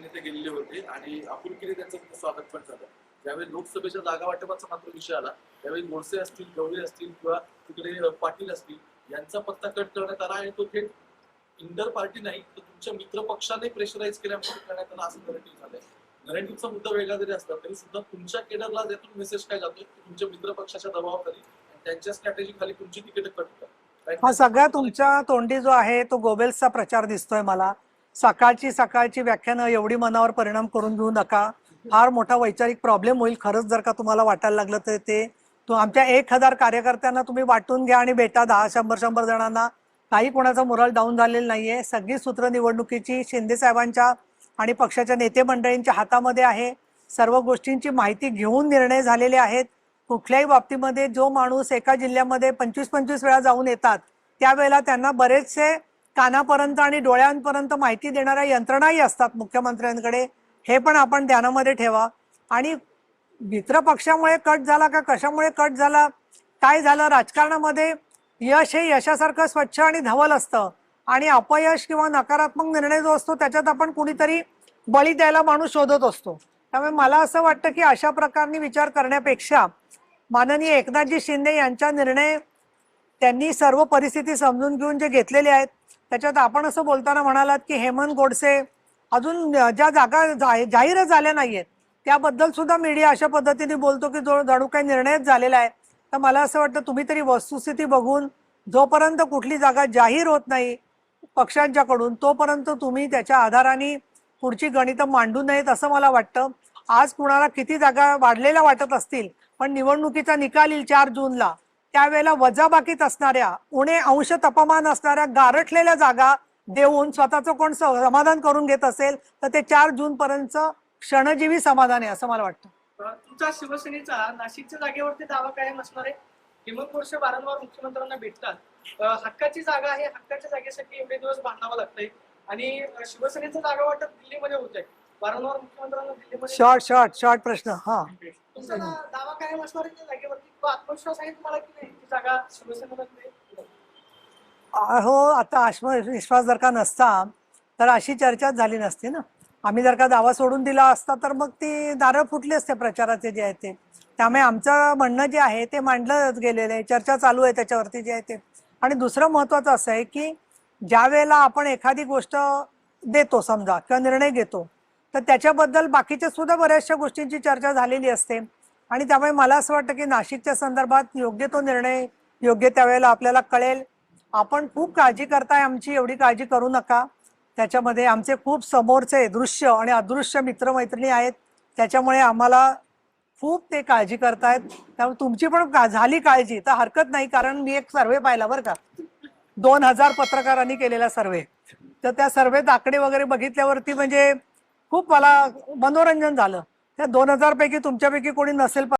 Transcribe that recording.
नेते गेलेले होते आणि आपुलकीने त्यांचं स्वागत पण झालं. ज्यावेळी लोकसभेच्या जागा वाटपाचा मात्र विषय आला त्यावेळी मोडसे असतील गवळे असतील किंवा तिकडे पाटील असतील यांचा पत्ता कट करण्यात आला आणि तो थेट इंडर पार्टी नाही तर तुमच्या मित्र पक्षाने प्रेशराईज केल्यामुळे करण्यात आला असं नरेटिव्ह झालंय. नरेटिव्हचा मुद्दा वेगळा जरी असला तरी सुद्धा तुमच्या केडरला त्यातून मेसेज काय जातोय तुमच्या मित्र पक्षाच्या दबावाखाली त्यांच्या स्ट्रॅटेजी खाली तुमची तिकीट कट हा सगळ्या तुमच्या तोंडी जो आहे तो गोबेल्सचा प्रचार दिसतोय मला. सकाळची सकाळची व्याख्यानं एवढी मनावर परिणाम करून घेऊ नका. फार मोठा वैचारिक प्रॉब्लेम होईल. खरंच जर का तुम्हाला वाटायला लागलं तर ते तो आमच्या एक हजार कार्यकर्त्यांना तुम्ही वाटून घ्या आणि भेटा दहा शंभर शंभर जणांना. काही कोणाचा मोराल डाऊन झालेलं नाहीये. सगळी सूत्र निवडणुकीची शिंदे साहेबांच्या आणि पक्षाच्या नेते मंडळींच्या हातामध्ये आहे. सर्व गोष्टींची माहिती घेऊन निर्णय झालेले आहेत. कुठल्याही बाबतीमध्ये जो माणूस एका जिल्ह्यामध्ये पंचवीस पंचवीस वेळा जाऊन येतात त्यावेळेला त्यांना बरेचसे कानापर्यंत आणि डोळ्यांपर्यंत माहिती देणाऱ्या यंत्रणाही असतात मुख्यमंत्र्यांकडे. हे पण आपण ध्यानामध्ये ठेवा. आणि मित्र पक्षामुळे कट झाला का कशामुळे कट झाला? काय झालं? राजकारणामध्ये यश हे यशासारखं स्वच्छ आणि धवल असतं. आणि अपयश किंवा नकारात्मक निर्णय जो असतो त्याच्यात आपण कुणीतरी बळी द्यायला माणूस शोधत असतो. त्यामुळे मला असं वाटतं की अशा प्रकारने विचार करण्यापेक्षा माननीय एकनाथजी शिंदे यांचा निर्णय त्यांनी सर्व परिस्थिती समजून घेऊन जे घेतलेले आहेत त्याच्यात आपण असं बोलताना म्हणालात की हेमंत गोडसे अजून ज्या जागा जाहीरच झाल्या नाहीयेत त्याबद्दल सुद्धा मीडिया अशा पद्धतीने बोलतो की जो जणू काही निर्णयच झालेला आहे. तर मला असं वाटतं तुम्ही तरी वस्तुस्थिती बघून जोपर्यंत कुठली जागा जाहीर होत नाही पक्षांच्याकडून तोपर्यंत तुम्ही त्याच्या आधाराने पुढची गणितं मांडू नयेत असं मला वाटतं. आज कुणाला किती जागा वाढलेल्या वाटत असतील पण निवडणुकीचा निकाल येईल चार जूनला. त्यावेळेला वजाबाकीत असणाऱ्या उणे अंश तापमान असणाऱ्या गारठलेल्या जागा देऊन स्वतःचं कोण समाधान करून घेत असेल तर ते चार जून पर्यंत क्षणजीवी समाधान आहे असं मला वाटतं. तुमचा शिवसेनेचा नाशिकच्या जागेवरती दावा कायम असणार आहे. हेमंत वर्ष वारंवार मुख्यमंत्र्यांना भेटतात. हक्काची जागा आहे हक्काच्या जागेसाठी एवढे दिवस भांडावं लागतंय. आणि शिवसेनेचं जागा वाटप दिल्लीमध्ये होत आहे वारंवार मुख्यमंत्र्यांना दिल्लीमध्ये शॉर्ट शॉर्ट शॉर्ट प्रश्न हा. तुमचा दावा कायम असणार आहे त्या जागेवरती? किंवा आत्मविश्वास आहे तुम्हाला की नाही? ती जागा शिवसेनेला मिळेल? हो आता आत्मविश्वास जर का नसता तर अशी चर्चाच झाली नसती ना. आम्ही जर का दावा सोडून दिला असता तर मग ती दारं फुटली असते प्रचाराचे जे आहे ते. त्यामुळे आमचं म्हणणं जे आहे ते मांडलं गेलेलं आहे. चर्चा चालू आहे त्याच्यावरती जे आहे ते. आणि दुसरं महत्वाचं असं आहे की ज्या वेळेला आपण एखादी गोष्ट देतो समजा किंवा निर्णय घेतो तर त्याच्याबद्दल बाकीच्या सुद्धा बऱ्याचशा गोष्टींची चर्चा झालेली असते. आणि त्यामुळे मला असं वाटतं की नाशिकच्या संदर्भात योग्य तो निर्णय योग्य त्यावेळेला आपल्याला कळेल. आपण खूप काळजी करताय आमची एवढी काळजी करू नका. त्याच्यामध्ये आमचे खूप समोरचे दृश्य आणि अदृश्य मित्रमैत्रिणी आहेत. त्याच्यामुळे आम्हाला खूप ते काळजी करतायत. त्यामुळे तुमची पण का- झाली काळजी तर हरकत नाही कारण मी एक सर्वे पाहिला बरं का. दोन हजार पत्रकारांनी केलेला सर्वे. तर त्या सर्वेत आकडे वगैरे बघितल्यावरती म्हणजे खूप मला मनोरंजन झालं. त्या दोन हजार पैकी तुमच्यापैकी कोणी नसेल पण